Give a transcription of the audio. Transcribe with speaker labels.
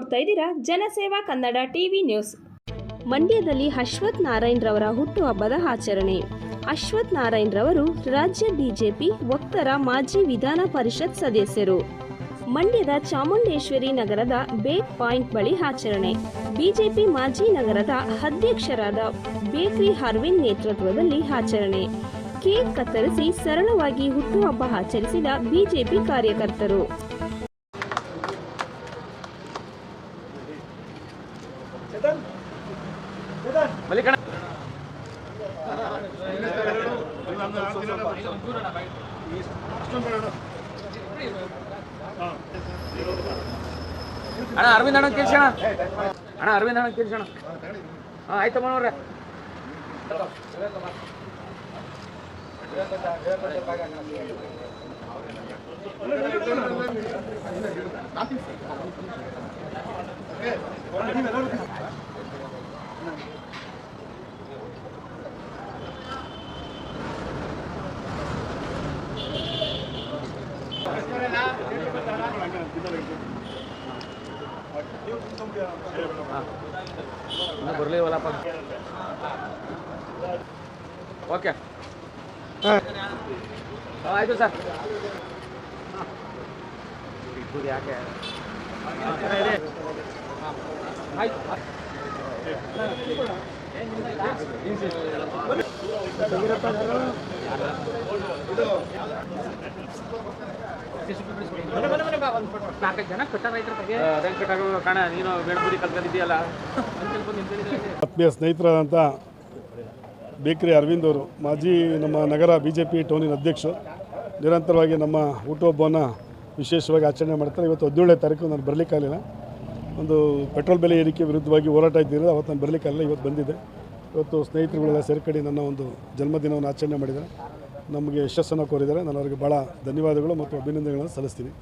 Speaker 1: ನೋಡ್ತಾ ಇದ್ದೀರಾ? ಜನಸೇವಾ ಕನ್ನಡ ಟಿವಿ ನ್ಯೂಸ್. ಮಂಡ್ಯದಲ್ಲಿ ಅಶ್ವಥ್ ನಾರಾಯಣ್ ರವರ ಹುಟ್ಟುಹಬ್ಬದ ಆಚರಣೆ. ಅಶ್ವಥ್ ನಾರಾಯಣ್ ರವರು ರಾಜ್ಯ ಬಿಜೆಪಿ ವಕ್ತರ ಮಾಜಿ ವಿಧಾನ ಪರಿಷತ್ ಸದಸ್ಯರು. ಮಂಡ್ಯದ ಚಾಮುಂಡೇಶ್ವರಿ ನಗರದ ಬೇಕ್ ಪಾಯಿಂಟ್ ಬಳಿ ಆಚರಣೆ. ಬಿಜೆಪಿ ಮಾಜಿ ನಗರದ ಅಧ್ಯಕ್ಷರಾದ ಬೇಕ್ರಿ ಅರವಿಂದ್ ನೇತೃತ್ವದಲ್ಲಿ ಆಚರಣೆ. ಕೇಕ್ ಕತ್ತರಿಸಿ ಸರಳವಾಗಿ ಹುಟ್ಟುಹಬ್ಬ ಆಚರಿಸಿದ ಬಿಜೆಪಿ ಕಾರ್ಯಕರ್ತರು.
Speaker 2: ಅಣ್ಣ ಅರವಿಂದ್ ಅಣ್ಣ ಕೇಳ್ಸೋಣ. ಅಣ್ಣ ಅರವಿಂದ್ ಅಣ್ಣ ಕೇಳ್ಸೋಣ. ಹಾಂ ಆಯ್ತಮ್ಮ ನೋಡ್ರೆ ಇನ್ನೂ ಬರಲಿವಲ್ಲಪ್ಪ ಓಕೆ ಹಾಂ ಆಯಿತು ಸರ್ ಇದು ಯಾಕೆ ಆಯ್ತು
Speaker 3: ಆತ್ಮೀಯ ಸ್ನೇಹಿತರಾದಂಥ ಬೇಕ್ರಿ ಅರವಿಂದ್ ಅವರು, ಮಾಜಿ ನಮ್ಮ ನಗರ ಬಿ ಜೆ ಪಿ ಟೌನಿನ ಅಧ್ಯಕ್ಷರು, ನಿರಂತರವಾಗಿ ನಮ್ಮ ಹುಟ್ಟುಹಬ್ಬವನ್ನು ವಿಶೇಷವಾಗಿ ಆಚರಣೆ ಮಾಡ್ತಾರೆ. ಇವತ್ತು ಹದಿನೇಳನೇ ತಾರೀಕು ನಾನು ಬರಲಿಕ್ಕಾಗಲಿಲ್ಲ ಒಂದು ಪೆಟ್ರೋಲ್ ಬೆಲೆ ಏರಿಕೆ ವಿರುದ್ಧವಾಗಿ ಹೋರಾಟ ಇದ್ದಿರೋದು, ಅವತ್ತು ನಾನು ಬರಲಿಕ್ಕಲ್ಲ ಇವತ್ತು ಬಂದಿದೆ ಇವತ್ತು ಸ್ನೇಹಿತರುಗಳೆಲ್ಲ ಸೇರ್ಕಡಿ ನನ್ನ ಒಂದು ಜನ್ಮದಿನವನ್ನು ಆಚರಣೆ ಮಾಡಿದ್ದಾರೆ. ನಮಗೆ ಯಶಸ್ಸನ್ನು ಕೋರಿದ್ದಾರೆ. ನಾನು ಅವರಿಗೆ ಭಾಳ ಧನ್ಯವಾದಗಳು ಮತ್ತು ಅಭಿನಂದನೆಗಳನ್ನು ಸಲ್ಲಿಸ್ತೀನಿ.